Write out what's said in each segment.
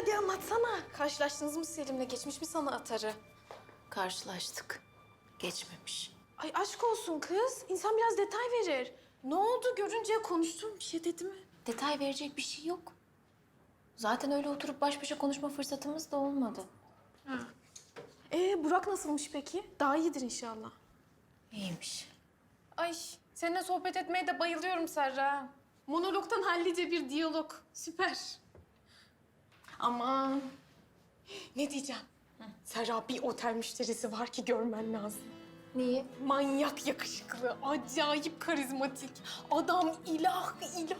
hadi anlatsana. Karşılaştınız mı Selim'le? Geçmiş mi sana atarı? Karşılaştık. Geçmemiş. Ay aşk olsun kız. İnsan biraz detay verir. Ne oldu görünce konuştun bir şey dedi mi? Detay verecek bir şey yok. Zaten öyle oturup baş başa konuşma fırsatımız da olmadı. Ee Burak nasılmış peki? Daha iyidir inşallah. İyiymiş. Ay seninle sohbet etmeye de bayılıyorum Serra. Monologtan hallice bir diyalog. Süper. Aman. Ne diyeceğim? Serra bir otel müşterisi var ki görmen lazım. Niye? Manyak yakışıklı, acayip karizmatik. Adam ilah ilah.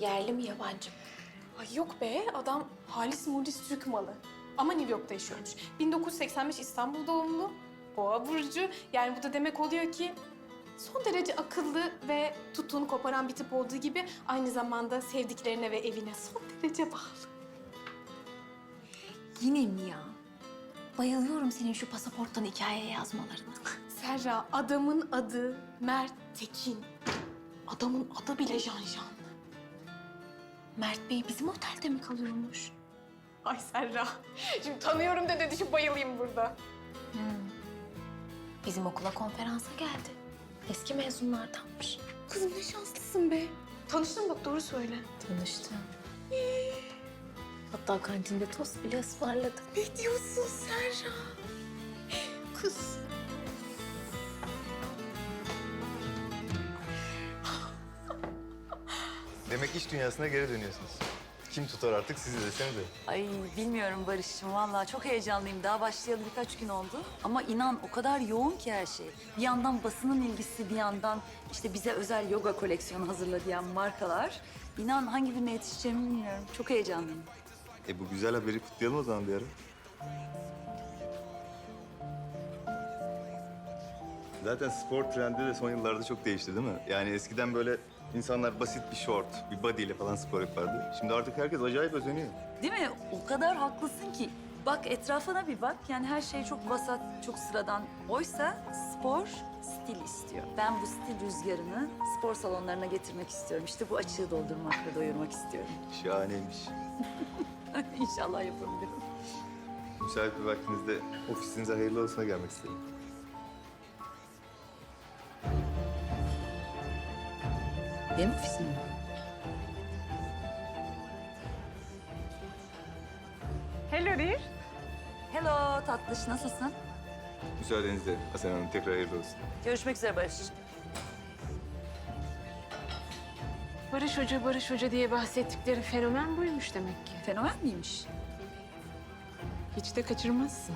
Yerli mi yabancı mı? Ay yok be, adam halis mulis Türk malı. Ama New York'ta yaşıyormuş. 1985 İstanbul doğumlu, boğa burcu. Yani bu da demek oluyor ki son derece akıllı ve tuttuğunu koparan bir tip olduğu gibi aynı zamanda sevdiklerine ve evine son derece bağlı. Yine mi ya? Bayılıyorum senin şu pasaporttan hikaye yazmalarına. Serra, adamın adı Mert Tekin. Adamın adı bile Janjan. Mert Bey bizim otelde mi kalıyormuş? Ay Serra, şimdi tanıyorum da dedi şu bayılayım burada. Bizim okula konferansa geldi. Eski mezunlardanmış. Kızım ne şanslısın be. Tanıştın mı bak doğru söyle. Tanıştım. Hatta kantinde tost bile ısmarladı. Ne diyorsun Serra? Kız. Demek iş dünyasına geri dönüyorsunuz. Kim tutar artık sizi desenize. Ay bilmiyorum Barış'cığım vallahi çok heyecanlıyım. Daha başlayalı birkaç gün oldu. Ama inan o kadar yoğun ki her şey. Bir yandan basının ilgisi, bir yandan işte bize özel yoga koleksiyonu hazırla diyen markalar. İnan hangi birine yetişeceğimi bilmiyorum. Çok heyecanlıyım. E bu güzel haberi kutlayalım o zaman bir ara. Zaten spor trendi de son yıllarda çok değişti değil mi? Yani eskiden böyle insanlar basit bir short, bir body ile falan spor yapardı. Şimdi artık herkes acayip özeniyor. Değil mi? O kadar haklısın ki. Bak etrafına bir bak. Yani her şey çok vasat, çok sıradan. Oysa spor stil istiyor. Ben bu stil rüzgarını spor salonlarına getirmek istiyorum. İşte bu açığı doldurmak ve doyurmak istiyorum. Şahaneymiş. İnşallah yapabilirim. Müsait bir vaktinizde ofisinize hayırlı olsuna gelmek istedim. Benim ofisim mi? Hello dear. Hello tatlış, nasılsın? Müsaadenizle Hasan Hanım tekrar hayırlı olsun. Görüşmek üzere Barış. Barış Hoca, Barış Hoca diye bahsettikleri fenomen buymuş demek ki. Fenomen miymiş? Hiç de kaçırmazsın.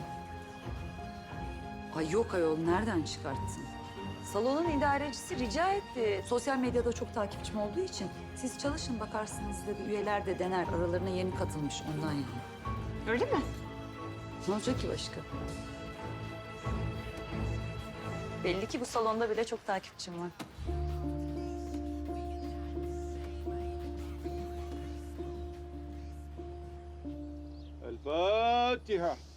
Ay yok ayol, nereden çıkarttın? Salonun idarecisi rica etti. Sosyal medyada çok takipçim olduğu için siz çalışın bakarsınız dedi. Üyeler de dener aralarına yeni katılmış ondan yani. Öyle mi? Ne olacak ki başka? Belli ki bu salonda bile çok takipçim var. El Fatiha.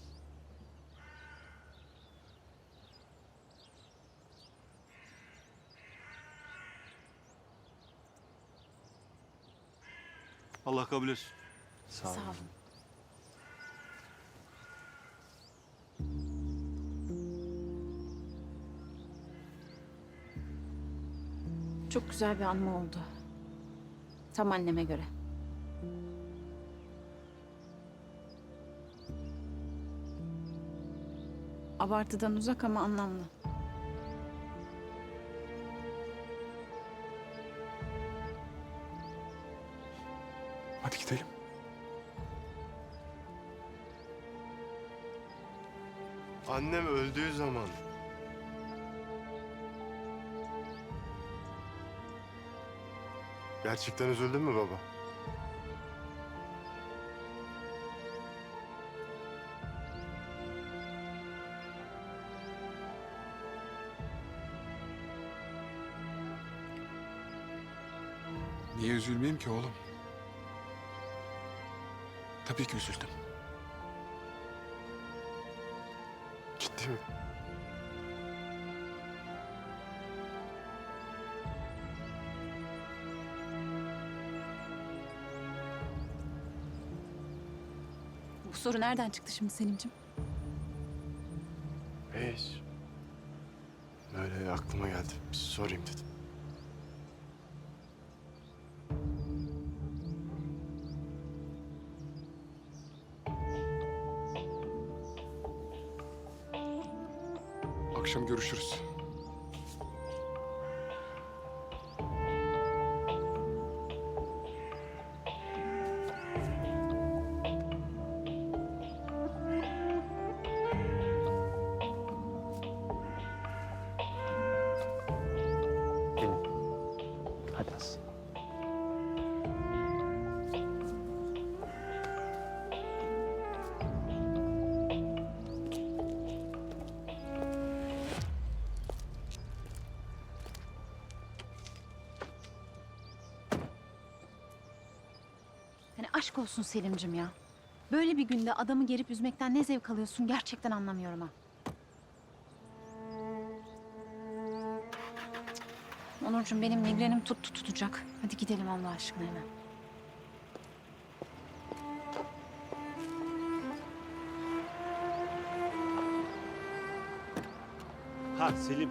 Allah kabul etsin. Sağ olun. Sağ olun. Çok güzel bir anma oldu. Tam anneme göre. Abartıdan uzak ama anlamlı. Hadi gidelim. Annem öldüğü zaman Gerçekten üzüldün mü baba? Niye üzülmeyeyim ki oğlum? Tabii ki üzüldüm. Ciddi mi? Bu soru nereden çıktı şimdi Selim'ciğim? Hiç. Böyle aklıma geldi. Bir sorayım dedim. Akşam görüşürüz. Aşk olsun Selim'cim ya. Böyle bir günde adamı gerip üzmekten ne zevk alıyorsun gerçekten anlamıyorum ha. Onurcuğum benim migrenim tuttu tutacak. Hadi gidelim Allah aşkına hemen. Ha Selim.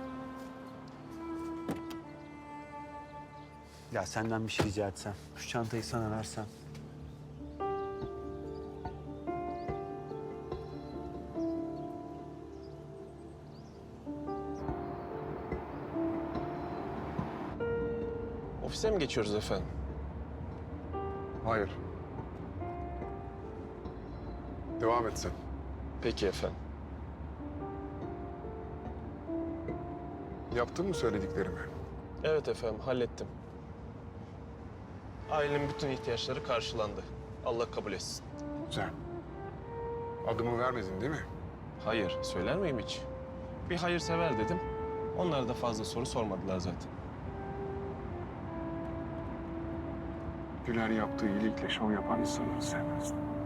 Ya senden bir şey rica etsem. Şu çantayı sana versem. Ofise mi geçiyoruz efendim? Hayır. Devam et sen. Peki efendim. Yaptın mı söylediklerimi? Evet efendim, hallettim. Ailenin bütün ihtiyaçları karşılandı. Allah kabul etsin. Güzel. Adımı vermedin değil mi? Hayır, söyler miyim hiç? Bir hayırsever dedim. Onlar da fazla soru sormadılar zaten. Güler yaptığı iyilikle şov yapan insanları sevmezdim.